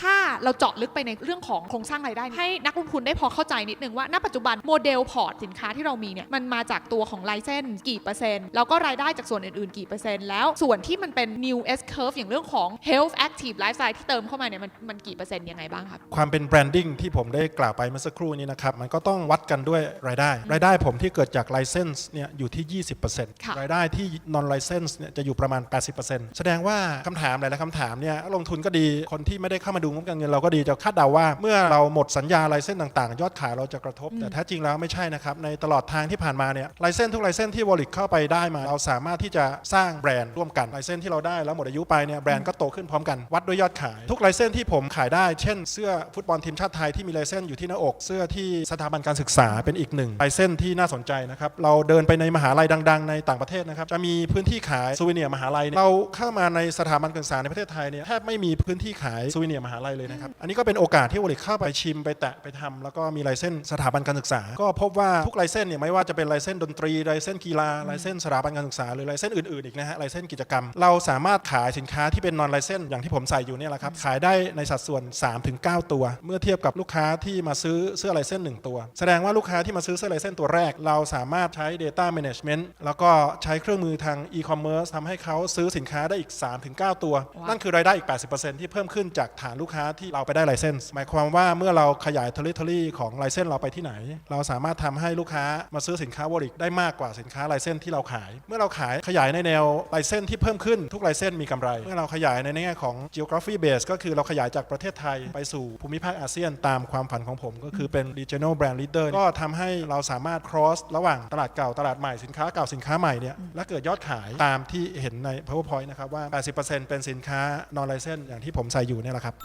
ถ้าเราเจาะลึกไปในเรื่องของโครงสร้างรายได้ ให้นักลงทุนได้พอเข้าใจนิดนึงว่าณปัจจุบันโมเดลพอร์ตสินค้าที่เรามีเนี่ยมันมาจากตัวของไลเซนกี่เปอร์เซ็นต์แล้วก็รายได้จากส่วนอื่นๆกี่เปอร์เซ็นต์แล้วส่วนที่มันเป็น new S curve อย่างเรื่องของ health active lifestyle ที่เติมเข้ามาเนี่ยมันมันกี่เปอร์เซ็นต์ยังไงบ้างครับความเป็นแบรนดิ้งที่ผมได้กล่าวไปเมื่อสักครู่นี้นะครับมันก็ต้องวัดกันด้วยรายได้ รายได้ผมที่เกิดจากไลเซนส์เนี่ยอยู่ที่ 20%ค่ะรายได้ที่ non license เนี่ยจะอยู่ประมาณ 80%แสดงว่าคำถามหลายๆคำถามเนี่ยลงทุนก็ดีคนที่ไม่ได้เข้ามาดูงบการเงินเราก็ดีจะคาดเดาว่า เมื่อเราหมดสัญญาลเซนส์ต่างๆ ยอดขายเราจะกระทบ แต่แท้จริงแล้วไม่ใช่นะครับ ในตลอดทางที่ผ่านมาเนี่ยลเซนส์ทุกลเซนส์ที่วอลิกเข้าไปได้มา เราสามารถที่จะสร้างแบรนด์ร่วมกันลเซนส์ที่เราได้แล้วหมดอายุไปเนี่ยแบรนด์ก็โตขึ้นพร้อมกันวัดด้วยยอดขาย ทุกลเซนส์ที่ผมขายได้ เช่น เสื้อฟุตบอลทีมชาติไทยที่มีลเซนส์อยู่ที่หน้าอก เสื้อที่สถาบันการศึกษาเป็นอีกหนึ่งลเซนส์ที่น่าสนใจนะครับเราเดินไปในมหาลัยดัง ๆ ในต่างประเทศนะครับจะมีพื้นที่ขายซูเวเนียร์มหาลัยเราเข้ามาในสถาบันการศึกษาในประเทศไทยเนี่ยแทบไม่มีพื้นที่ขายซูเวเนียร์มหาลัยเลยนะครับ อันนี้ก็เป็นโอกาสที่วอลิกเข้าไปชิมไปแตะไปทำแล้วก็มีไลเซนส์สถาบันการศึกษา ก็พบว่าทุกไลเซนส์เนี่ยไม่ว่าจะเป็นไลเซนส์ดนตรีไลเซนส์กีฬาไลเซนส์สถาบันการศึกษาหรือไลเซนส์อื่นๆอีกนะฮะไลเซนส์กิจกรรม เราสามารถขายสินค้าที่เป็นนอนไลเซนส์อย่างที่ผมใส่อยู่เนี่ยแหละครับขายได้ในสัดส่วน 3-9 ตัว เมื่อเทียบกับลูกค้าที่มาซื้อเสื้อไลเซนส์1ตัว แสดงว่าลูกค้าที่มาซื้อเสื้อไลเซนส์ตัวแรก เราสามารถใช้ Data Management แล้วก็ใช้เครื่องมือทาง e-commerce ทำให้เขาซื้อสินค้าได้อีก 3-9 ตัวว้าวนั่นคือรายได้อีก 80%ที่เพิ่มขึ้นจากฐานลูกค้าที่เราไปได้ไลเซนส์หมายความว่าเมื่อเราขยาย territory ของไลเซนส์เราไปที่ไหน เราสามารถทำให้ลูกค้ามาซื้อสินค้าวอลิกได้มากกว่าสินค้าไลเซนส์ที่เราขาย เมื่อเราขายขยายในแนวไลเซนส์ที่เพิ่มขึ้นทุกไลเซนส์มีกำไร เมื่อเราขยายในแง่ของ geography base ก็คือเราขยายจากประเทศไทยไปสู่ภูมิภาคอาเซียนตามความฝันของผม ก็คือเป็น regional brand leader ก็ทำให้เราสามารถ cross ระหว่างตลาดเก่าตลาดใหม่สินค้าเก่าสินค้าใหม่เนี่ยและเกิดยอดขายตามที่เห็นใน powerpoint นะครับว่า 80%เป็นสินค้า non license อย่างที่ผมใส่อยู่เนี่ยแหละครับ